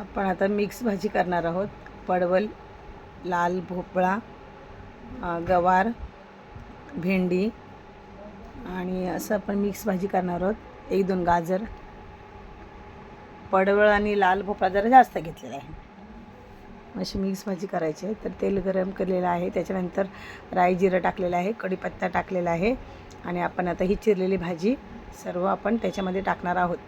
आपण आता मिक्स भाजी करणार आहोत. पडवल लाल भोपळा गवार भेंडी आणि असं आपण मिक्स भाजी करणार आहोत. एक दोन गाजर. पडवळ आणि लाल भोपळा जरा जास्त घेतलेला आहे. अशी मिक्स भाजी करायची आहे. तर तेल गरम केलेलं आहे. त्याच्यानंतर राई जिरं टाकलेलं आहे. कढीपत्ता टाकलेला आहे. आणि आपण आता ही चिरलेली भाजी सर्व आपण त्याच्यामध्ये टाकणार आहोत.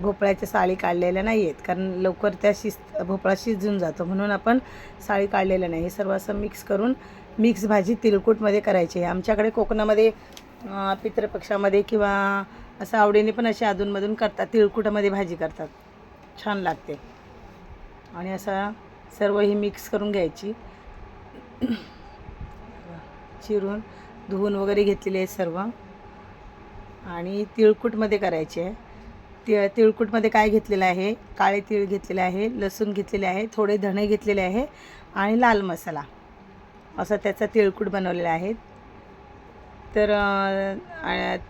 भोपळ्याच्या साळी काढलेल्या नाही आहेत कारण लवकर त्या शिज भोपळा शिजून जातो. म्हणून आपण साळी काढलेल्या नाही. हे सर्व असं मिक्स करून मिक्स भाजी तिलकुटमध्ये करायची आहे. आमच्याकडे कोकणामध्ये पितृपक्षामध्ये किंवा असं आवडीने पण असे अधूनमधून करतात. तिळकुटामध्ये भाजी करतात. छान लागते. आणि असा सर्व ही मिक्स करून घ्यायची. चिरून धुवून वगैरे घेतलेली आहे सर्व. आणि तिळकुटमध्ये करायचे आहे. तिळ तिळकुटमध्ये काय घेतलेलं आहे? काळे तीळ घेतलेले आहे लसूण घेतलेले आहे थोडे धणे घेतलेले आहे आणि लाल मसाला. असा त्याचा तिळकुट बनवलेला आहे. तर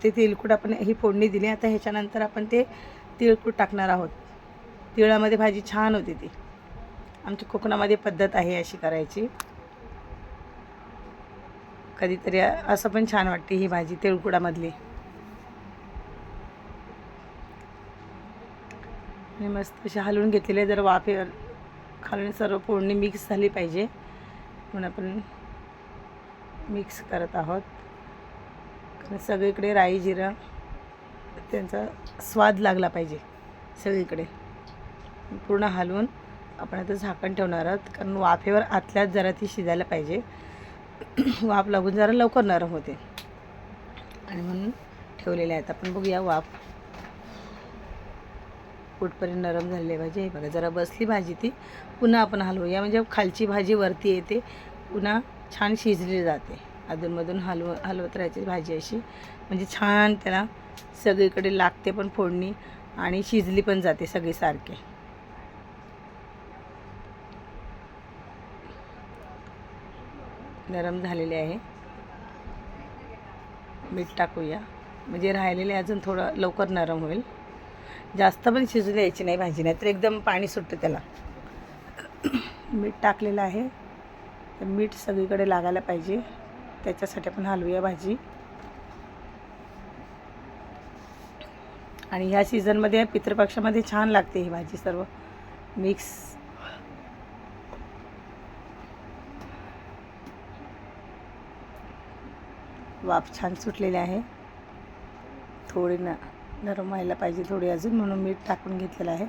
ते तिळकुट आपण ही फोडणी दिली. आता ह्याच्यानंतर आपण ते तिळकूट टाकणार आहोत. तिळामध्ये भाजी छान होती ती. आमच्या कोकणामध्ये पद्धत आहे अशी करायची. कधीतरी असं पण छान वाटते ही भाजी तिळकुडामधली आणि मस्त असे हलवून घेतलेले जर वाफेवर खालून सर्व फोडणी मिक्स झाली पाहिजे. म्हणून आपण मिक्स करत आहोत. कारण सगळीकडे राई जिरं त्यांचा स्वाद लागला पाहिजे. सगळीकडे. पूर्ण हलवून आपण आता झाकण ठेवणार आहोत. कारण वाफेवर आतल्यात जरा ती शिजायला पाहिजे. वाफ लागून जरा लवकर नरम होते. आणि म्हणून ठेवलेले आहेत. आपण बघूया वाफ कुठपर्यंत नरम झालेली आहे. भाजी हे बघा जरा बसली भाजी ती. पुन्हा आपण हलवूया. म्हणजे खालची भाजी वरती येते. पुन्हा छान शिजली जाते. अधूनमधून हलव हलवत राहायची भाजी अशी. म्हणजे छान त्याला सगळीकडे लागते पण फोडणी आणि शिजली पण जाते सगळी सारखे नरम झालेले आहे. मीठ टाकूया. म्हणजे राहिलेले अजून थोडं लवकर नरम होईल. जास्त पण शिजू द्यायची नाही भाजी नाही तर एकदम पाणी सुटतं त्याला. मीठ टाकलेलं आहे. तर मीठ सगळीकडे लागायला पाहिजे. त्याच्यासाठी आपण हलवूया भाजी. आणि ह्या सीझनमध्ये पितृपक्षामध्ये छान लागते ही भाजी सर्व. मिक्स. वाफ छान सुटलेली आहे. थोडी ना नरम व्हायला पाहिजे थोडी अजून म्हणून मीठ टाकून घेतलेलं आहे.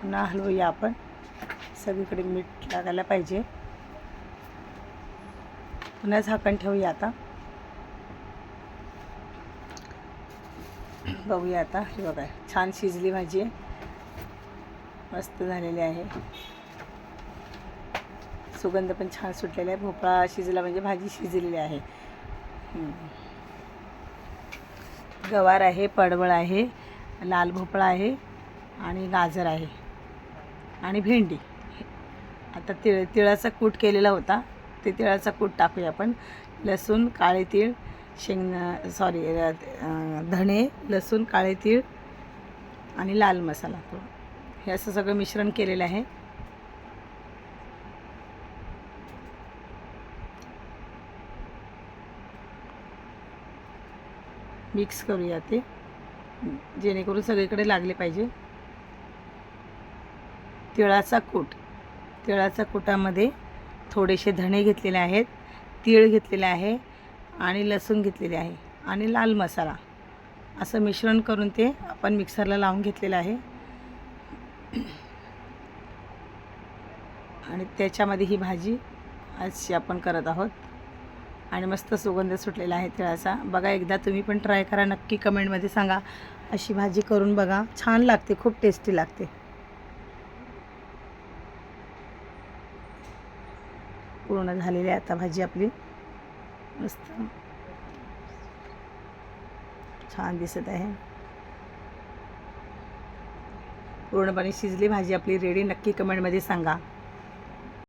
पुन्हा हलवूया आपण. सगळीकडे मीठ लागायला पाहिजे. पुन्हा झाकण ठेवूया आता. बघूया आता. हे बघा छान शिजली भाजी. आहे मस्त झालेली आहे. सुगंध पण छान सुटलेला आहे. भोपळा शिजला म्हणजे भाजी शिजलेली आहे. गवार आहे पडवळ आहे लाल भोपळा आहे आणि गाजर आहे. आणि भेंडी. आता तिळ तिळाचा कूट केलेला होता. ते तिळाचा कूट टाकूया आपण. लसूण काळे तीळ शेंग सॉरी धणे लसूण काळे तीळ आणि लाल मसाला तो हे असं सगळं मिश्रण केलेलं आहे. मिक्स करूया ते. जेणेकरून सगळीकडे लागले पाहिजे. तिळाचा कूट. तिळाच्या कुटामध्ये थोडेसे धणे घेतलेले आहेत. तीळ घेतलेले आहे. आणि लसूण घेतलेली आहे आणि लाल मसाला. असं मिश्रण करून ते आपण मिक्सरला लावून घेतलेलं आहे. आणि त्याच्यामध्ये ही भाजी अशी आपण करत आहोत. आणि मस्त सुगंध सुटलेला आहे तिळाचा. बघा एकदा तुम्ही पण ट्राय करा. नक्की कमेंटमध्ये सांगा. अशी भाजी करून बघा. छान लागते खूप टेस्टी लागते. पूर्ण झालेली आहे आता भाजी आपली. मस्त. छान दिसत आहे. पूर्णपणे शिजली भाजी आपली रेडी नक्की कमेंटमध्ये सांगा.